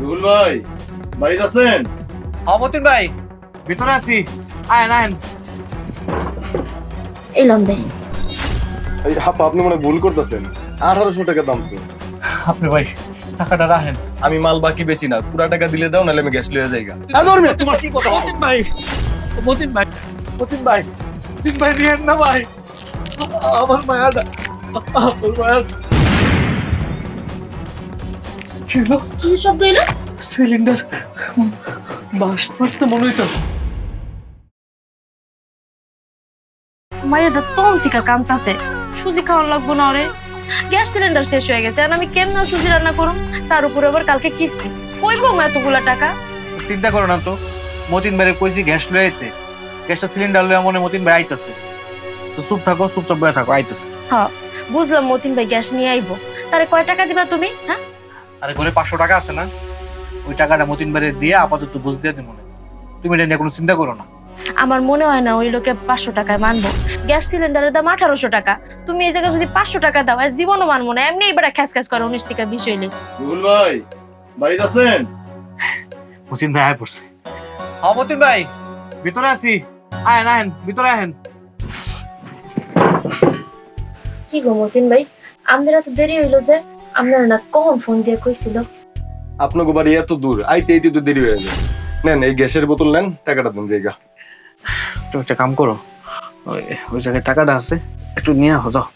রুহুল ভাই বাড়িতে আছেন? অমতিন ভাই ভিতরে আছি। আয়েন আয়েন। এলাম ভাই। এই হাপা আপনি মনে ভুল করতেছেন। আঠারোশো টাকা দাম তো। আপনি ভাই টাকাটা রাখেন। আমি মাল বাকি বেচি না। পুরা টাকা দিলে দাও নাহলে আমি গ্যাস লিয়ে যাইগা। তোমার কি কথা? মতিন ভাই মতিন ভাই মতিন ভাই মতিন ভাই নিয়েন না ভাই। আমার মায়াটা আমার মায়া কি হলো কি শব্দ এলো সিলিন্ডার। বাস মারছে মনে হইতো মায়েরটা তখন থেকে কামতাছে সুজি খাওয়ার লাগবো না ওরে। গ্যাস সিলিন্ডার শেষ হয়ে গেছে। আর আমি কেমন সুজি রান্না করুম? তার উপরে আবার কালকে কিস্তি। কইব মা এতগুলা টাকা? চিন্তা করো না তো। মতিন ভাইয়ের কইছি গ্যাস লয়ে আইতে। গ্যাসটা সিলিন্ডার লয়ে মনে হয় মতিন ভাই আইতাছে। তো চুপ থাকো চুপচাপ বয়ে থাকো আইতাছে। হ্যাঁ বুঝলাম মতিন ভাই গ্যাস নিয়ে আইবো। তারে কয় টাকা দিবা তুমি? হ্যাঁ? আরে ঘরে পাঁচশো টাকা আছে না? ওই টাকাটা মতিন ভাইয়ের দিয়ে আপাতত বুঝ দিয়ে দিই মনে তুমি এটা নিয়ে কোনো চিন্তা করো না। আমার মনে হয় না ওই লোকে পাঁচশো টাকায় মানবো। গ্যাস সিলিন্ডারের দাম আঠারোশো টাকা। তুমি এই জায়গায় যদি পাঁচশো টাকা দাও আর জীবনও মানবো না। এমনি এবার খ্যাস খ্যাস করে উনিশ টাকা বিষয় হইলে। রুহুল ভাই বাড়িতে আছেন? মতিন ভাই আয় পড়ছে। হ্যাঁ মতিন ভাই ভিতরে আছি। আয়েন আয়েন ভিতরে আয়েন। কি গো মতিন ভাই? আমাদের এত দেরি হইল যে আপনারা না কখন ফোন দিয়ে কইছিল? আপনাকে বাড়ি এত দূর আইতে আইতে তো দেরি হয়ে যায় নেন এই গ্যাসের বোতল নেন টাকাটা দেন জায়গা। তুমি একটা কাম করো। ওই ওই জায়গায় টাকাটা আছে একটু নিয়ে আহ যাও।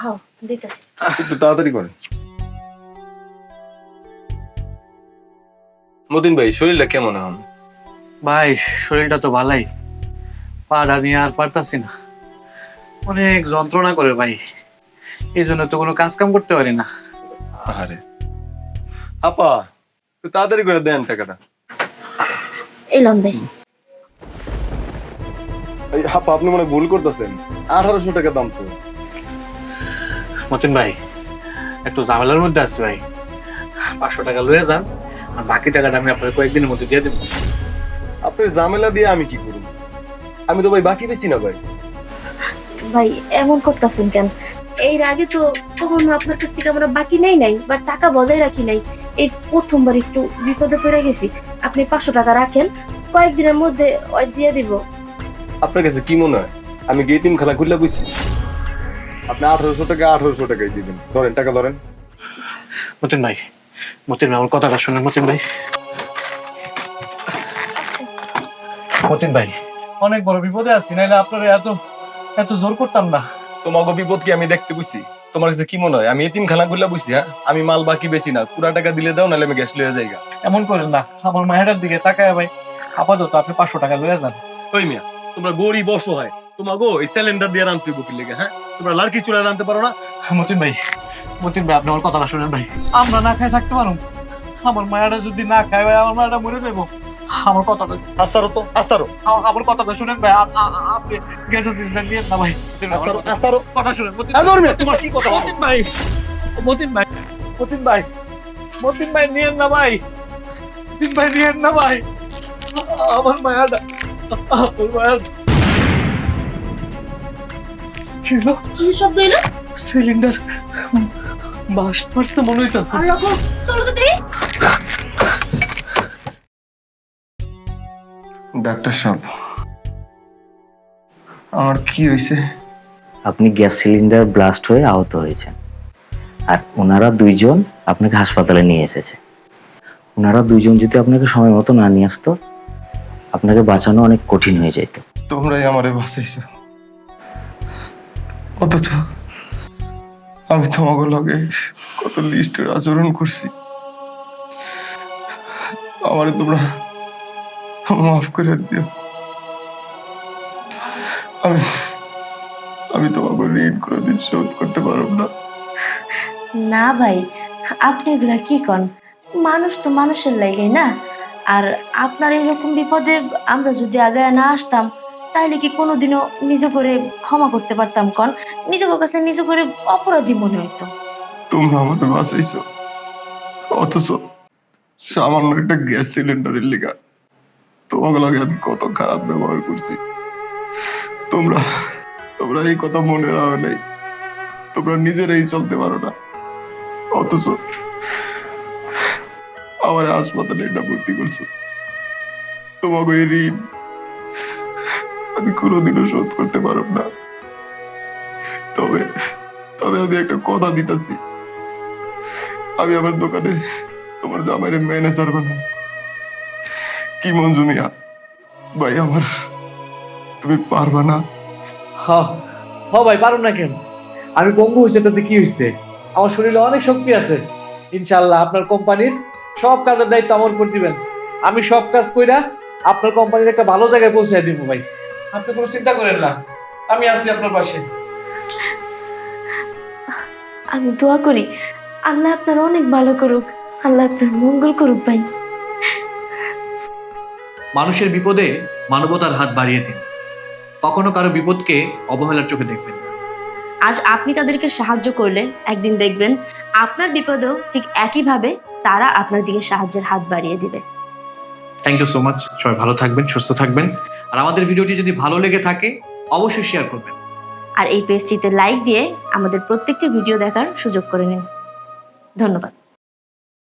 হ্যাঁ দিতেছি। একটু তাড়াতাড়ি করেন। মতিন ভাই শরীরটা কেমন এখন? ভাই শরীরটা তো ভালাই। পাড়া নিয়ে আর পারতাছি না। অনেক যন্ত্রণা করে ভাই। এই জন্য তো কোনো কাজ কাম করতে পারি না। আরে আপা তাড়াতাড়ি করে দেন টাকাটা। এলাম ভাই। এই হাপা আপনি মনে ভুল করতেছেন। আঠারোশো টাকা দাম তো। মতিন ভাই একটু ঝামেলার মধ্যে আছি ভাই। পাঁচশো টাকা লয়ে যান আর বাকি টাকাটা আমি আপনার কয়েকদিনের মধ্যে দিয়ে দেবো। আপনার ঝামেলা দিয়ে আমি কি করব? আমি তো ভাই বাকি বেশি না ভাই। ভাই এমন করতেছেন কেন? এর আগে তো কখনো আপনার কাছ থেকে আমরা বাকি নেই নাই বা টাকা বজায় রাখি নাই। এই প্রথমবার একটু বিপদে পড়ে গেছি। আপনি পাঁচশো টাকা রাখেন কয়েকদিনের মধ্যে ওই দিয়ে দিব। আপনার কাছে কি মনে হয়? আমি গেই তিন খানা খুললে বুঝছি। আপনি আঠারোশো টাকা আঠারোশো টাকাই দিবেন ধরেন টাকা ধরেন। মতিন ভাই মতিন ভাই আমার কথাটা শুনেন মতিন ভাই। মতিন ভাই অনেক বড় বিপদে আছি নাইলে আপনারা এত এত জোর করতাম না। তোমাকে বিপদ কি আমি দেখতে বুঝছি? তোমার কাছে কি মনে হয়? আমি তিন খানা খুললে বুঝছি হ্যাঁ? আমি মাল বাকি বেচি না। পুরা টাকা দিলে দাও নাহলে আমি গ্যাস লয়ে যাইগা। এমন করেন না। আমার মায়ের দিকে তাকায় ভাই। আপাতত আপনি পাঁচশো টাকা লয়ে যান। ওই মিয়া তোমরা গরিব অসহায়। তোমাকে এই সিলিন্ডার দিয়ে রানতে লেগে হ্যাঁ? তোমরা লাড়কি চুলা রানতে পারো না? মতিন ভাই। মতিন ভাই আপনি আমার কথাটা শুনেন ভাই। আমরা না খাই থাকতে পারো আমার মায়েরা যদি না খায় ভাই আমার মায়েরা মরে যাব আমার কথাটা আসারো তো আসারো। আমার কথাটা শুনেন ভাই আপনি গ্যাসের সিলিন্ডার নিয়েন না ভাই। আসারো আসারো। কথা শুনেন তোমার কি কথা মতিন ভাই মতিন ভাই মতিন ভাই মতিন ভাই নিয়েন না ভাই। মতিন ভাই নিয়েন না ভাই। আমার মায়াটা আমার কি শব্দ এলো সিলিন্ডার বাস মারছে মনে হইতাছে। চলো তো দেখি। ডাক্তার সাহেব। আমার কি হয়েছে আপনি গ্যাস সিলিন্ডার ব্লাস্ট হয়ে আহত হয়েছেন। আর ওনারা দুইজন আপনাকে হাসপাতালে নিয়ে এসেছে। ওনারা দুইজন যদি আপনাকে সময় মতো না নিয়ে আসতো আপনাকে বাঁচানো অনেক কঠিন হয়ে যেত। তোমরাই আমারে বাঁচাইছো। অথচ আমি তোমাকে লগে কত লিস্টের আচরণ করছি। আমারে তোমরা মাফ করে দিও। আমি আমি তোমাকে ঋণ কোনোদিন শোধ করতে পারব না। না ভাই আপনি এগুলা কি কন? মানুষ তো মানুষের লাগে না। আর আপনার এরকম বিপদে আমরা যদি আগে না আসতাম তাহলে কি কোনোদিনও নিজে করে ক্ষমা করতে পারতাম কন? নিজের কাছে নিজে করে অপরাধী মনে হইতো। তোমরা আমাদের বাঁচাইছো। অথচ সামান্য একটা গ্যাস সিলিন্ডারের লেগা তোমাকে লাগে আমি কত খারাপ ব্যবহার করছি। তোমরা তোমরা এই কথা মনে রাখো নাই। তোমরা নিজেরাই চলতে পারো না। অথচ আমার হাসপাতালে এটা ভর্তি করছ। তোমাকে এই ঋণ আমি কোনোদিনও শোধ করতে পারব না। তবে তবে আমি একটা কথা দিতেছি। আমি আমার দোকানে তোমার জামাইরে ম্যানেজার বানাম কি মঞ্জু মিয়া ভাই আমার তুমি পারবা না। হ হ ভাই পারুন না কেন? আমি পঙ্গু হয়েছে তাতে কি হয়েছে? আমার শরীরে অনেক শক্তি আছে। ইনশাল্লাহ আপনার কোম্পানির সব কাজের দায়িত্ব আমার উপর দিবেন। আমি সব কাজ কইরা আপনার কোম্পানির একটা ভালো জায়গায় পৌঁছে দিব ভাই। আপনি কোনো চিন্তা করেন না। আমি আছি আপনার পাশে। আমি দোয়া করি আল্লাহ আপনার অনেক ভালো করুক। আল্লাহ আপনার মঙ্গল করুক ভাই। মানুষের বিপদে মানবতার হাত বাড়িয়ে দিন। কখনো কারও বিপদকে অবহেলার চোখে দেখবেন না। আজ আপনি তাদেরকে সাহায্য করলে একদিন দেখবেন আপনার বিপদেও ঠিক একইভাবে তারা আপনার দিকে সাহায্যের হাত বাড়িয়ে দিবে। থ্যাংক ইউ সো মাচ সবাই ভালো থাকবেন সুস্থ থাকবেন। আর আমাদের ভিডিওটি যদি ভালো লেগে থাকে অবশ্যই শেয়ার করবেন। আর এই পেজটিতে লাইক দিয়ে আমাদের প্রত্যেকটি ভিডিও দেখার সুযোগ করে নিন। ধন্যবাদ।